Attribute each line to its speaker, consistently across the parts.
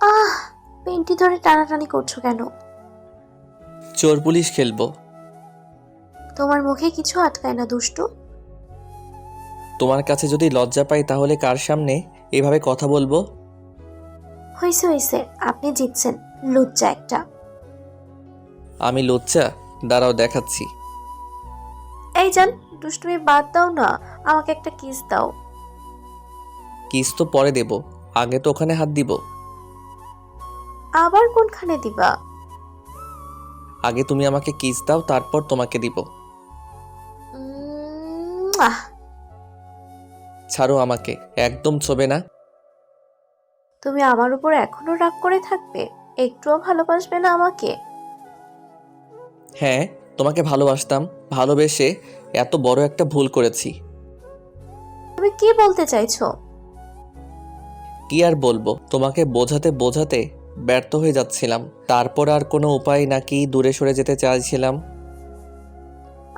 Speaker 1: আহ পেনটি ধরে টানাটানি করছ কেন?
Speaker 2: চোর পুলিশ খেলব।
Speaker 1: তোমার মুখে কিছু আটকায় না দুষ্টু।
Speaker 2: তোমার কাছে যদি লজ্জা পাই তাহলে কার সামনে এভাবে কথা বলব?
Speaker 1: হয়েছে হয়েছে আপনি জিতছেন লজ্জা একটা।
Speaker 2: আমি লজ্জা দাঁড়াও দেখাচ্ছি।
Speaker 1: এই যান দুষ্টুমি বাদ দাও না আমাকে একটা কিস দাও।
Speaker 2: কিস তো পরে দেব আগে তো ওখানে হাত দিব।
Speaker 1: আবার কোনখানে দিবা?
Speaker 2: আগে তুমি আমাকে কিস দাও তারপর তোমাকে দিব।
Speaker 1: উম, আহ,
Speaker 2: ছাড়ো আমাকে একদম ছবে না।
Speaker 1: তুমি আমার উপর এখনও রাগ করে থাকবে? একটুও ভালোবাসবে না আমাকে?
Speaker 2: হ্যাঁ তোমাকে ভালোবাসতাম ভালোবেসে এত বড় একটা ভুল করেছি।
Speaker 1: তুমি কি বলতে চাইছো?
Speaker 2: কি আর বলব তোমাকে বোঝাতে বোঝাতে ব্যর্থ হয়ে যাচ্ছিলাম। তারপর আর কোনো উপায় নাকি দূরে সরে যেতে চাইছিলাম?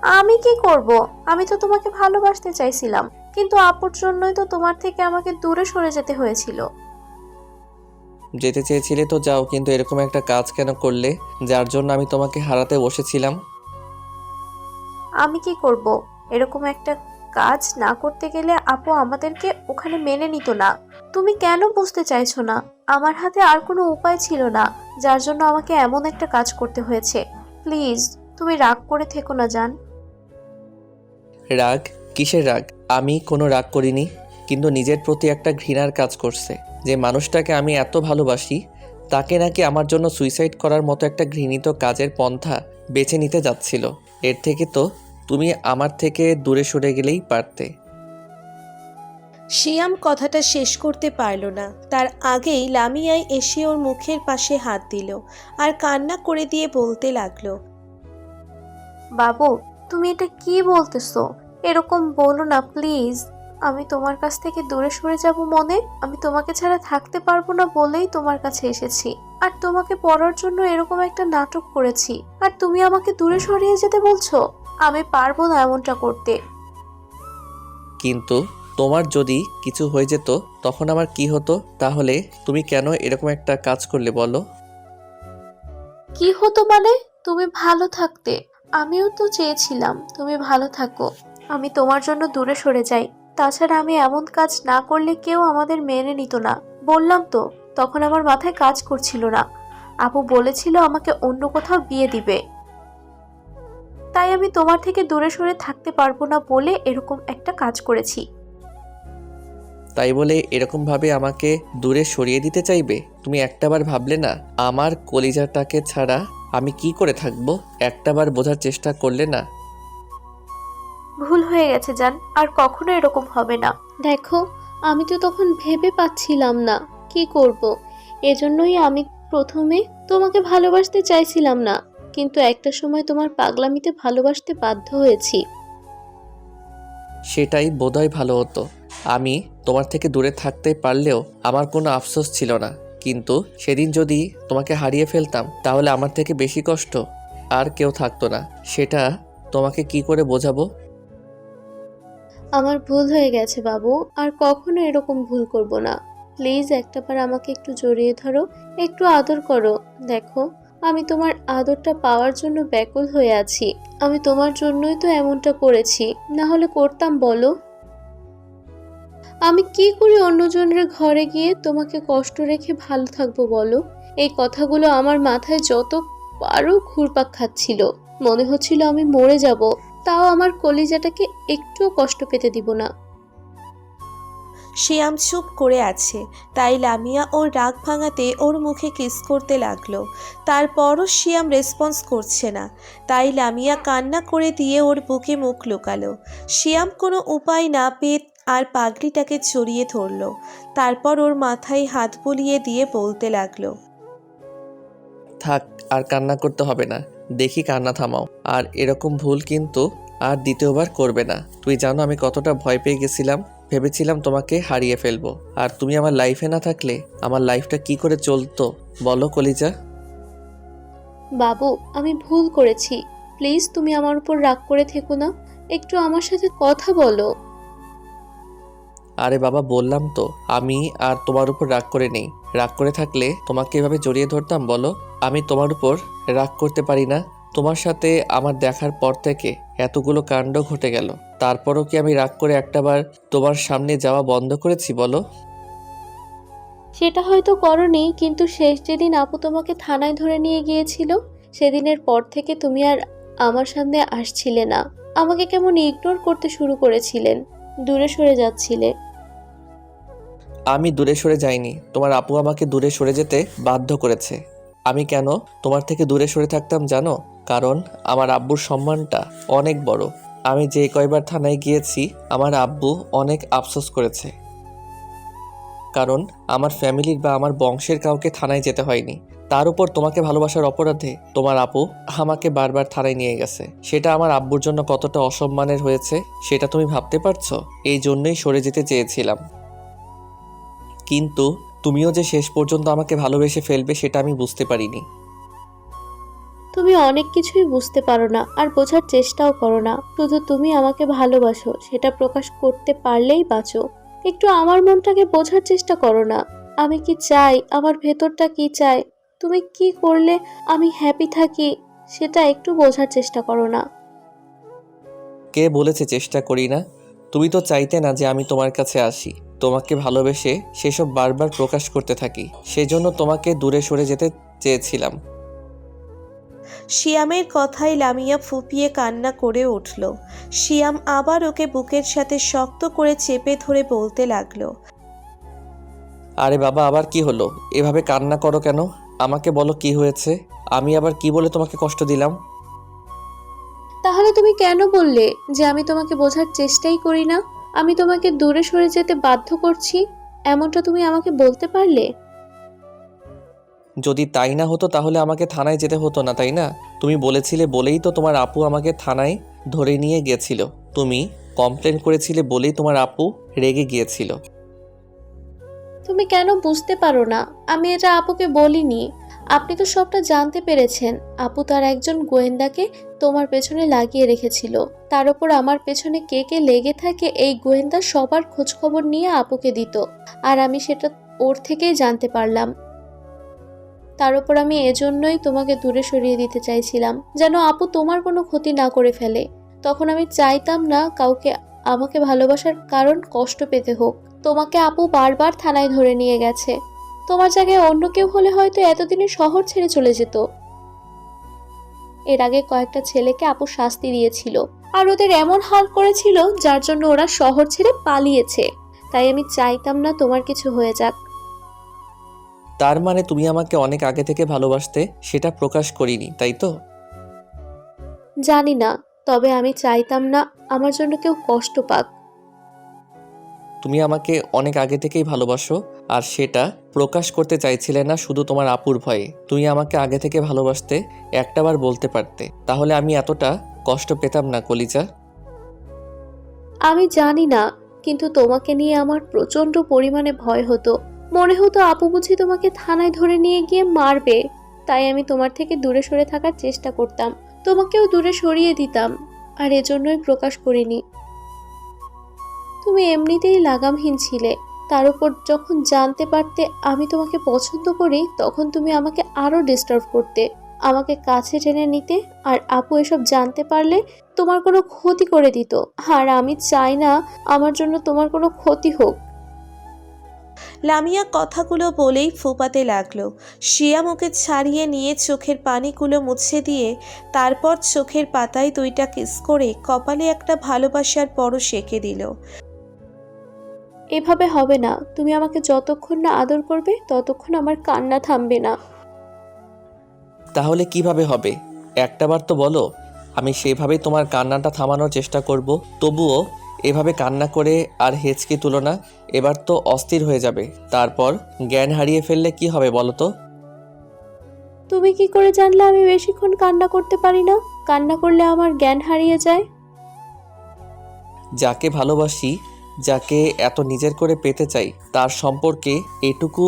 Speaker 1: আমি কি করব? আমি তো তোমাকে ভালোবাসতে চাইছিলাম কিন্তু আপুর জন্যই তো তোমার থেকে আমাকে দূরে সরে যেতে হয়েছিল।
Speaker 2: যেতে চেয়েছিলে তো যাও কিন্তু এরকম একটা কাজ কেন করলে যার জন্য আমি তোমাকে হারাতে বসেছিলাম?
Speaker 1: আমি কি করব? এরকম একটা কাজ না করতে গেলে আপু আমাদেরকে ওখানে মেনে নিত না। তুমি কেন বুঝতে চাইছো না? আমার হাতে আর কোনো উপায় ছিল না, যার জন্য আমাকে এমন একটা কাজ করতে হয়েছে। প্লিজ, তুমি রাগ করে থেকো না, জান।
Speaker 2: রাগ? কিসের রাগ? আমি কোনো রাগ করিনি, কিন্তু নিজের প্রতি একটা ঘৃণার কাজ করছে। যে মানুষটাকে আমি এত ভালোবাসি, তাকে নাকি আমার জন্য সুইসাইড করার মতো একটা ঘৃণিত কাজের পন্থা বেছে নিতে যাচ্ছিল। এর থেকে তো তুমি আমার থেকে দূরে সরে গেলেই পারতে।
Speaker 3: শিয়াম কথাটা শেষ করতে পারল না। তার আগেই লামিয়াই এসে ওর মুখের পাশে হাত দিল আর কান্না করে দিয়ে বলতে লাগল
Speaker 1: বাবু তুমি এটা কি বলতেছো? এরকম বলো না প্লিজ। আমি তোমার কাছ থেকে দূরে সরে যাব মনে। আমি তোমাকে ছাড়া থাকতে পারব না বলেই তোমার কাছে এসেছি। আর তোমাকে পড়ার জন্য এরকম একটা নাটক করেছি। আর তুমি আমাকে দূরে সরিয়ে যেতে বলছো? আমি পারব না এমনটা করতে।
Speaker 2: কিন্তু তোমার যদি কিছু হয়ে যেত, তখন আমার কি হতো? তাহলে তুমি কেন এরকম একটা কাজ করলে বলো?
Speaker 1: কি হতো মানে? তুমি ভালো থাকতে। আমিও তো চেয়েছিলাম, তুমি ভালো থাকো। আমি তোমার জন্য দূরে সরে যাই। তাছাড়া আমি এমন কাজ না করলে কেউ আমাদের মেনে নিত না। বললাম তো, তখন আমার মাথায় কাজ করছিল না। আপু বলেছিল আমাকে অন্য কোথাও বিয়ে দিবে। তাই আমি তোমার থেকে দূরে সরে থাকতে পারব না বলে এরকম একটা কাজ করেছি।
Speaker 2: তাই বলে এরকমভাবে আমাকে দূরে সরিয়ে দিতে চাইবে? তুমি একটাবার ভাবলে না আমার কলিজাটাকে ছাড়া আমি কি করে থাকব? একটাবার বোঝার চেষ্টা করলে না।
Speaker 1: ভুল হয়ে গেছে জান। আর কখনো এরকম হবে না। দেখো আমি তো তখন ভেবে পাচ্ছিলাম না। কি করব? এজন্যই আমি প্রথমে তোমাকে ভালোবাসতে চাইছিলাম না। কিন্তু একটা সময় তোমার পাগলামিতে ভালোবাসতে বাধ্য হয়েছি।
Speaker 2: সেটাই বোধহয় ভালো হতো। আমি তোমার থেকে দূরে থাকতে পারলেও আমার কোনো আফসোস ছিল না। কিন্তু সেদিন যদি তোমাকে হারিয়ে ফেলতাম, তাহলে আমার থেকে বেশি কষ্ট আর কেউ থাকতো না। সেটা তোমাকে কি করে বোঝাবো?
Speaker 1: আমার ভুল হয়ে গেছে, বাবু। আর কখনো এরকম ভুল করব না। প্লিজ, একটাবার আমাকে একটু জড়িয়ে ধরো, একটু আদর করো। দেখো, আমি তোমার আদরটা পাওয়ার জন্য ব্যাকুল হয়ে আছি। আমি তোমার জন্যই তো এমনটা করেছি। না হলে করতাম, বলো। আমি কি করে অন্যজনের ঘরে গিয়ে তোমাকে কষ্ট রেখে ভালো থাকব বলো? এই কথাগুলো আমার মাথায় যত পারো ঘুরপাক খাচ্ছিল। মনে হচ্ছিল আমি মরে যাব। তাও আমার কলিজাটাকে একটুও কষ্ট পেতে দিব না।
Speaker 3: শিয়াম চুপ করে আছে। তাই লামিয়া ওর রাগ ভাঙাতে ওর মুখে কিস করতে লাগল। তারপরও শিয়াম রেসপন্স করছে না। তাই লামিয়া কান্না করে দিয়ে ওর বুকে মুখ লুকালো। শিয়াম কোনো উপায় না পেয়ে আর পাগড়িটাকে জড়িয়ে ধরলো। তারপর ওর মাথায় হাত বুলিয়ে দিয়ে বলতে লাগল
Speaker 2: থাক আর কান্না করতে হবে না। দেখি কান্না থামাও। আর এরকম ভুল কিন্তু আর দ্বিতীয়বার করবে না। তুই জানো আমি কতটা ভয় পেয়ে গেছিলাম ভেবেছিলাম তোমাকে হারিয়ে ফেলব। আর তুমি আমার লাইফে না থাকলে আমার লাইফটা কি করে চলতো? বলো কলিজা।
Speaker 1: বাবু আমি ভুল করেছি। প্লিজ তুমি আমার উপর রাগ করে থেকো না। একটু আমার সাথে কথা বলো।
Speaker 2: আরে বাবা, বললাম তো, আমি আর তোমার উপর রাগ করে নেই। রাগ করে থাকলে তোমাকে এভাবে জড়িয়ে ধরতাম, বলো? আমি তোমার উপর রাগ করতে পারি না। তোমার সাথে আমার দেখার পর থেকে এতগুলো কাণ্ড ঘটে গেল। তারপরও কি আমি রাগ করে একটাবার তোমার সামনে যাওয়া বন্ধ করেছি, বলো?
Speaker 1: সেটা হয়তো করনি, কিন্তু শেষ যেদিন আপু তোমাকে থানায় ধরে নিয়ে গিয়েছিল, সেদিনের পর থেকে তুমি আর আমার সামনে আসছিলে না। আমাকে কেমন ইগনোর করতে শুরু করেছিলেন। দূরে সরে যাচ্ছিলে।
Speaker 2: আমি দূরে সরে যাইনি। তোমার আপু আমাকে দূরে সরে যেতে বাধ্য করেছে। আমি কেন তোমার থেকে দূরে সরে থাকতাম জানো? কারণ আমার আব্বুর সম্মানটা অনেক বড়। আমি যে কয়বার থানায় গিয়েছি, আমার আব্বু অনেক আফসোস করেছে। কারণ আমার ফ্যামিলির বা আমার বংশের কাউকে থানায় যেতে হয়নি। তার উপর তোমাকে ভালোবাসার অপরাধে তোমার আপু আমাকে বারবার থানায় নিয়ে গেছে। সেটা আমার আব্বুর জন্য কতটা অসম্মানের হয়েছে, সেটা তুমি ভাবতে পারছ? এই জন্যই সরে যেতে চেয়েছিলাম। কিন্তু তুমিও যে শেষ পর্যন্ত আমাকে ভালোবেসে ফেলবে সেটা আমি বুঝতে পারিনি।
Speaker 1: তুমি অনেক কিছুই বুঝতে পারো না আর বোঝার চেষ্টাও করো না। শুধু তুমি আমাকে ভালোবাসো সেটা প্রকাশ করতে পারলেই বাঁচো। একটু আমার মনটাকে বোঝার চেষ্টা করো না। আমি কি চাই? আমার ভেতরটা কি চাই? তুমি কি করলে আমি হ্যাপি থাকি? সেটা একটু বোঝার চেষ্টা করো না।
Speaker 2: কে বলেছে চেষ্টা করি না? তুমি তো চাইতে না যে আমি তোমার কাছে আসি। তোমাকে ভালোবেসে সেসব বারবার প্রকাশ করতে থাকি। সেজন্য তোমাকে দূরে সরে যেতে চেয়েছিলাম।
Speaker 3: শিয়ামের কথায় লামিয়া ফুপিয়ে কান্না করে উঠল। শিয়াম আবার ওকে বুকের সাথে শক্ত করে চেপে ধরে বলতে লাগল।
Speaker 2: আরে বাবা আবার কি হলো? এভাবে কান্না করো কেন? আমাকে বলো কি হয়েছে? আমি আবার কি বলে তোমাকে কষ্ট দিলাম?
Speaker 1: তাহলে তুমি কেন বললে যে আমি তোমাকে বোঝার চেষ্টাই করি না? আমি তোমাকে দূরে সরে যেতে বাধ্য করছি। এমনটা তুমি আমাকে বলতে পারলে?
Speaker 2: যদি তাই না হতো তাহলে আমাকে থানায় যেতে হতো না তাই না? তুমি বলেছিলে বলেই তো তোমার আপু আমাকে থানায় ধরে নিয়ে গেছিল। তুমি কমপ্লেন করেছিলে বলেই তোমার আপু রেগে গিয়েছিল।
Speaker 1: তুমি কেন বুঝতে পারো না? আমি এটা আপুকে বলিনি। আপনি তো সবটা জানতে পেরেছেন। আপু তার একজন গোয়েন্দাকে তোমার পেছনে লাগিয়ে রেখেছিল। তার উপর আমার পেছনে কে কে লেগে থাকে এই গোয়েন্দা সবার খোঁজখবর নিয়ে আপুকে দিত। আর আমি সেটা ওর থেকেই জানতে পারলাম। তার উপর আমি এজন্যই তোমাকে দূরে সরিয়ে দিতে চাইছিলাম, যেন আপু তোমার কোনো ক্ষতি না করে ফেলে। তখন আমি চাইতাম না কাউকে আমাকে ভালোবাসার কারণ কষ্ট পেতে হোক। তোমাকে আপু বারবার থানায় ধরে নিয়ে গেছে। তোমার জায়গায় অন্য কেউ হলে হয়তো এতদিনে শহর ছেড়ে চলে যেত। এর আগে কয়েকটা ছেলেকে আপু শাস্তি দিয়েছিল আর ওদের এমন হাল করেছিল যার জন্য ওরা শহর ছেড়ে পালিয়েছে। তাই আমি চাইতাম না তোমার কিছু হয়ে যাক।
Speaker 2: তার মানে তুমি আমাকে অনেক আগে থেকে ভালোবাসতে সেটা প্রকাশ করিনি তাই তো?
Speaker 1: জানি না তবে আমি চাইতাম না আমার জন্য কেউ কষ্ট পাক।
Speaker 2: তুমি আমাকে অনেক আগে থেকেই ভালোবাসো, আর সেটা প্রকাশ করতে চাইছিলে না শুধু তোমার আপুর ভয়ে। তুমি আমাকে আগে থেকে ভালোবাসতে একটাবার বলতে পারতে। তাহলে আমি এতটা কষ্ট পেতাম না, কলিজা।
Speaker 1: আমি জানি না, কিন্তু তোমাকে নিয়ে আমার প্রচণ্ড পরিমাণে ভয় হতো। মনে হতো আপু বুঝি তোমাকে থানায় ধরে নিয়ে গিয়ে মারবে। তাই আমি তোমার থেকে দূরে সরে থাকার চেষ্টা করতাম। তোমাকেও দূরে সরিয়ে দিতাম, আর এজন্যই প্রকাশ করিনি। তুমি এমনিতেই লাগামহীন ছিলে। তার উপর যখন জানতে পারতে আমি তোমাকে পছন্দ করি, তখন তুমি আমাকে আরও ডিস্টার্ব করতে। আমাকে কাছে টেনে নিতে আর আপু এসব জানতে পারলে তোমার কোনো ক্ষতি করে দিত। আর আমি চাই না আমার জন্য তোমার কোনো ক্ষতি হোক।
Speaker 3: লামিয়া কথাগুলো বলেই ফোপাতে লাগল। শিয়াম ওকে ছাড়িয়ে নিয়ে চোখের পানিগুলো মুছে দিয়ে তারপর চোখের পাতায় দুইটা কিস করে কপালে একটা ভালোবাসার পরশ এঁকে দিল।
Speaker 1: এভাবে হবে না। তুমি আমাকে যতক্ষণ না আদর করবে ততক্ষণ আমার কান্না থামবে না।
Speaker 2: তাহলে কীভাবে হবে? একটাবার তো বলো আমি সেভাবেই তোমার কান্নাটা থামানোর চেষ্টা করব। তবুও এভাবে কান্না করে আর হেঁচকি তুলো না এবার তো অস্থির হয়ে যাবে। তারপর জ্ঞান হারিয়ে ফেললে কি হবে বলো তো?
Speaker 1: তুমি কি করে জানলে আমি বেশিক্ষণ কান্না করতে পারি না? কান্না করলে আমার জ্ঞান হারিয়ে যায়।
Speaker 2: যাকে ভালোবাসি যাকে এত নিজের করে পেতে চাই, তার সম্পর্কে এটুকু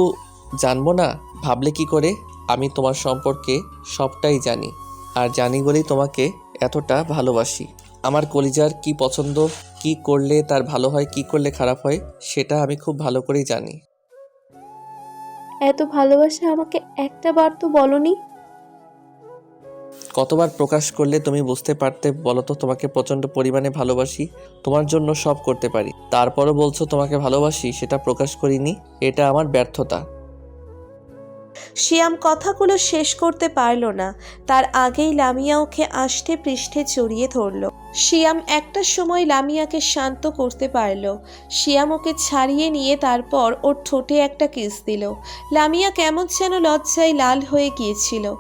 Speaker 2: জানব না? ভাবলে কি করে? আমি তোমার সম্পর্কে সবটাই জানি, আর জানি বলেই তোমাকে এতটা ভালোবাসি। আমার কলিজার কি পছন্দ, কি করলে তার ভালো হয়, কি করলে খারাপ হয়, সেটা আমি খুব ভালো করেই জানি।
Speaker 1: এত ভালোবাসা আমাকে একটা বার তো বলনি?
Speaker 2: কতবার প্রকাশ করলে তুমি বুঝতে পারতে বলো তো তোমাকে প্রচণ্ড পরিমাণে ভালোবাসি? তোমার জন্য সব করতে পারি। তারপরও বলছো, তোমাকে ভালোবাসি, সেটা প্রকাশ করিনি। এটা আমার ব্যর্থতা।
Speaker 3: শিয়াম কথাগুলো শেষ করতে পারল না। তার আগেই লামিয়া ওকে আষ্টে পৃষ্ঠে জড়িয়ে ধরল। শিয়াম একটা সময় লামিয়াকে শান্ত করতে পারল। শিয়াম ওকে ছাড়িয়ে নিয়ে তারপর ওর ঠোঁটে একটা কিস দিল। লামিয়া কেমন যেন লজ্জায় লাল হয়ে গিয়েছিল।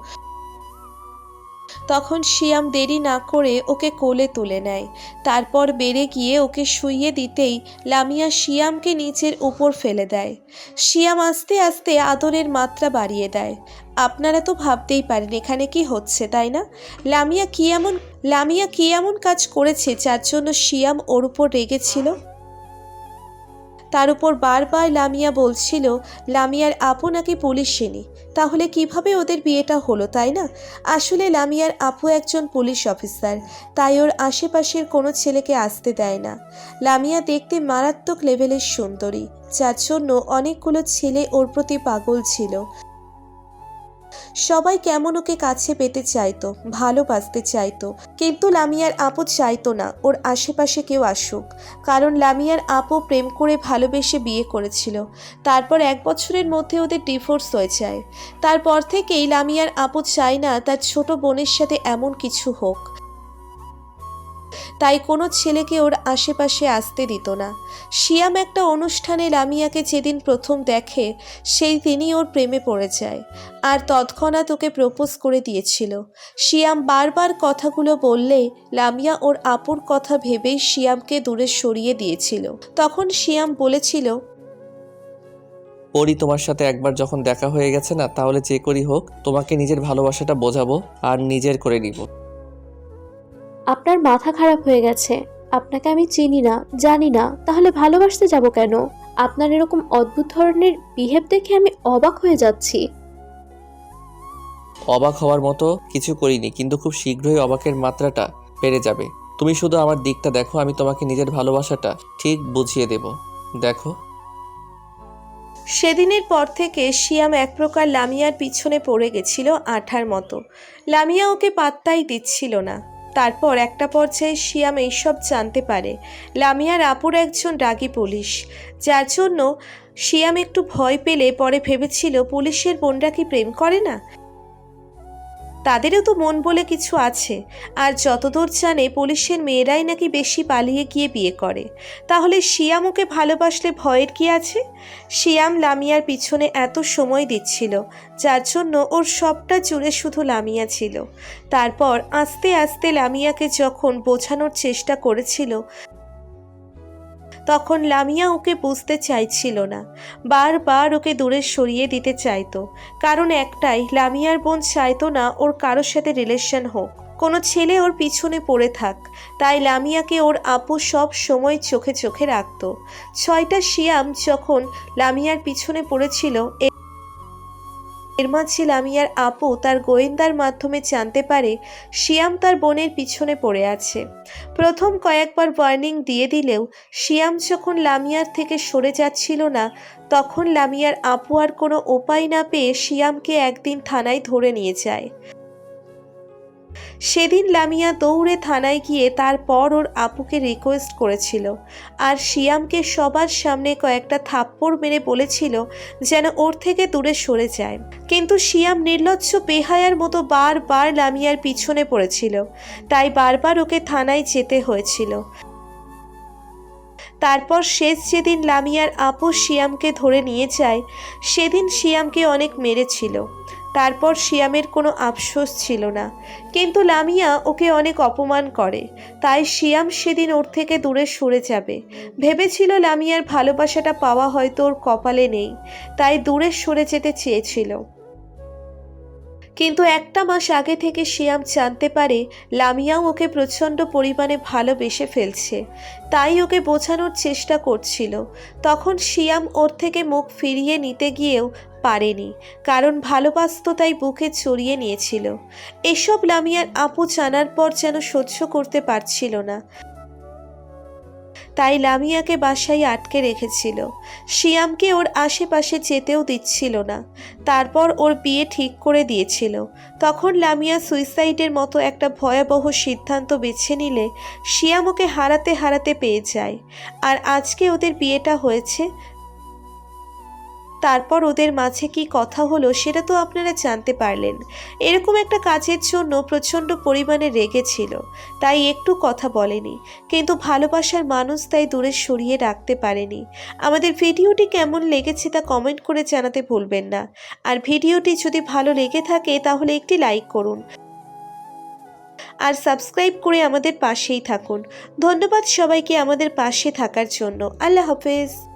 Speaker 3: তখন শিয়াম দেরি না করে ওকে কোলে তুলে নেয়। তারপর বেড়ে গিয়ে ওকে শুইয়ে দিতেই লামিয়া শিয়ামকে নিচের উপর ফেলে দেয়। শিয়াম আস্তে আস্তে আদরের মাত্রা বাড়িয়ে দেয়। আপনারা তো ভাবতেই পারেন এখানে কি হচ্ছে, তাই না? লামিয়া কি এমন, লামিয়া কি এমন কাজ করেছে যার জন্য শিয়াম ওর উপর রেগেছিল তার উপর বারবার লামিয়া বলছিল, লামিয়ার আপু নাকি পুলিশ পুলিশিনী তাহলে কীভাবে ওদের বিয়েটা হলো, তাই না? আসলে লামিয়ার আপু একজন পুলিশ অফিসার, তাই ওর আশেপাশের কোনো ছেলেকে আসতে দেয় না। লামিয়া দেখতে মারাত্মক লেভেলের সুন্দরী। যার জন্য অনেকগুলো ছেলে ওর প্রতি পাগল ছিল। সবাই কেমন ওকে কাছে পেতে চাইতো, ভালোবাসতে চাইতো, কিন্তু লামিয়ার আপু চাইতো না, ওর আশেপাশে কেউ আসুক। কারণ লামিয়ার আপু প্রেম করে ভালোবেসে বিয়ে করেছিল। তারপর এক বছরের মধ্যে ওদের ডিভোর্স হয়ে যায়। তারপর থেকেই লামিয়ার আপু চায় না তার ছোট বোনের সাথে এমন কিছু হোক। তাই কোনো ছেলেকে ওর আশেপাশে আসতে দিত না। শিয়াম একটা অনুষ্ঠানে লামিয়াকে যেদিন প্রথম দেখে, সেই দিনই ওর প্রেমে পড়ে যায়। আর তৎক্ষণাৎ ওকে প্রপোজ করে দিয়েছিল। শিয়াম বারবার কথাগুলো বললে লামিয়া ওর আপুর কথা ভেবেই শিয়ামকে দূরে সরিয়ে দিয়েছিল। তখন শিয়াম বলেছিল,
Speaker 2: পরি তোমার সাথে একবার যখন দেখা হয়ে গেছে না, তাহলে যে করি হোক, তোমাকে নিজের ভালোবাসাটা বোঝাবো আর নিজের করে নিব।
Speaker 1: আপনার মাথা খারাপ হয়ে গেছে। আপনাকে আমি চিনি না জানি না তাহলে ভালোবাসতে যাব কেন? আপনার এরকম অদ্ভুত ধরনের বিহেভ দেখে আমি অবাক হয়ে যাচ্ছি।
Speaker 2: অবাক হওয়ার মতো কিছু করিনি কিন্তু খুব শীঘ্রই অবাকের মাত্রাটা বেড়ে যাবে। তুমি শুধু আমার দিকটা দেখো আমি তোমাকে নিজের ভালোবাসাটা ঠিক বুঝিয়ে দেব। দেখো।
Speaker 3: সেদিনের পর থেকে শিয়াম এক প্রকার লামিয়ার পিছনে পড়ে গেছিল আঠার মতো। লামিয়া ওকে পাত্তাই দিচ্ছিল না। তারপর একটা পর্যায়ে শিয়াম এইসব জানতে পারে। লামিয়ার আপুর একজন রাগী পুলিশ। যার জন্য শিয়াম একটু ভয় পেলে পরে ভেবেছিল পুলিশের বোনরা কি প্রেম করে না? তাদেরও তো মন বলে কিছু আছে। আর যতদূর জানে পুলিশের মেয়েরাই নাকি বেশি পালিয়ে গিয়ে বিয়ে করে। তাহলে শিয়াম ওকে ভালোবাসলে ভয়ের কি আছে? শিয়াম লামিয়ার পিছনে এত সময় দিচ্ছিল, যার জন্য ওর সবটা জুড়ে শুধু লামিয়া ছিল। তারপর আস্তে আস্তে লামিয়াকে যখন বোঝানোর চেষ্টা করেছিল তখন লামিয়া ওকে বুঝতে চাইছিল না। বারবার ওকে দূরে সরিয়ে দিতে চাইতো। কারণ একটাই, লামিয়ার বোন চাইতো না ওর কারোর সাথে রিলেশন হোক। কোনো ছেলে ওর পিছনে পড়ে থাক। তাই লামিয়াকে ওর আপু সব সময় চোখে চোখে রাখত। ছয়টা শিয়াম যখন লামিয়ার পিছনে পড়েছিল মাঝে লামিয়ার আপু তার গোয়েন্দার মাধ্যমে জানতে পারে শিয়াম তার বোনের পিছনে পড়ে আছে। প্রথম কয়েকবার ওয়ার্নিং দিয়ে দিলেও শিয়াম যখন লামিয়ার থেকে সরে যাচ্ছিল না, তখন লামিয়ার আপু আর কোনো উপায় না পেয়ে শিয়ামকে একদিন থানায় ধরে নিয়ে যায়। সেদিন লামিয়া দৌড়ে থানায় গিয়ে তারপর ওর আপুকে রিকোয়েস্ট করেছিল। আর শিয়ামকে সবার সামনে কয়েকটা থাপ্পড় মেরে বলেছিল যেন ওর থেকে দূরে সরে যায়। কিন্তু শিয়াম নির্লজ্জ বেহায়ার মতো বারবার লামিয়ার পিছনে পড়েছিল। তাই বারবার ওকে থানায় যেতে হয়েছিল। তারপর শেষ যেদিন লামিয়ার আপু শিয়ামকে ধরে নিয়ে যায়, সেদিন শিয়ামকে অনেক মেরেছিল। তারপর শিয়ামের কোনো আফসোস ছিল না। কিন্তু লামিয়া ওকে অনেক অপমান করে। তাই শিয়াম সেদিন ওর থেকে দূরে সরে যাবে। ভেবেছিল লামিয়ার ভালোবাসাটা পাওয়া হয়তো ওর কপালে নেই। তাই দূরে সরে যেতে চেয়েছিল। কিন্তু একটা মাস আগে থেকে শিয়াম জানতে পারে লামিয়াও ওকে প্রচণ্ড পরিমাণে ভালোবেসে ফেলছে। তাই ওকে বোঝানোর চেষ্টা করছিল। তখন শিয়াম ওর থেকে মুখ ফিরিয়ে নিতে গিয়েও পারেনি, কারণ ভালোবাসত তাই বুকে চড়িয়ে নিয়েছিল। এসব লামিয়ার আপু জানার পর যেন সহ্য করতে পারছিল না। তাই লামিয়াকে বাসায় আটকে রেখেছিল। শিয়ামকে ওর আশেপাশে যেতেও দিচ্ছিল না। তারপর ওর বিয়ে ঠিক করে দিয়েছিল। তখন লামিয়া সুইসাইডের মতো একটা ভয়াবহ সিদ্ধান্ত বেছে নিলে শিয়াম ওকে হারাতে হারাতে পেয়ে যায়। আর আজকে ওদের বিয়েটা হয়েছে তারপর ওদের মাঝে কি কথা হলো সেটা তো আপনারা জানতে পারলেন। এরকম একটা কাজের জন্য প্রচণ্ড পরিমাণে রেগেছিল তাই একটু কথা বলেনি। কিন্তু ভালোবাসার মানুষ তাই দূরে সরিয়ে রাখতে পারেনি। আমাদের ভিডিওটি কেমন লেগেছে তা কমেন্ট করে জানাতে ভুলবেন না। আর ভিডিওটি যদি ভালো লেগে থাকে তাহলে একটি লাইক করুন। আর সাবস্ক্রাইব করে আমাদের পাশেই থাকুন। ধন্যবাদ সবাইকে আমাদের পাশে থাকার জন্য। আল্লাহ হাফেজ।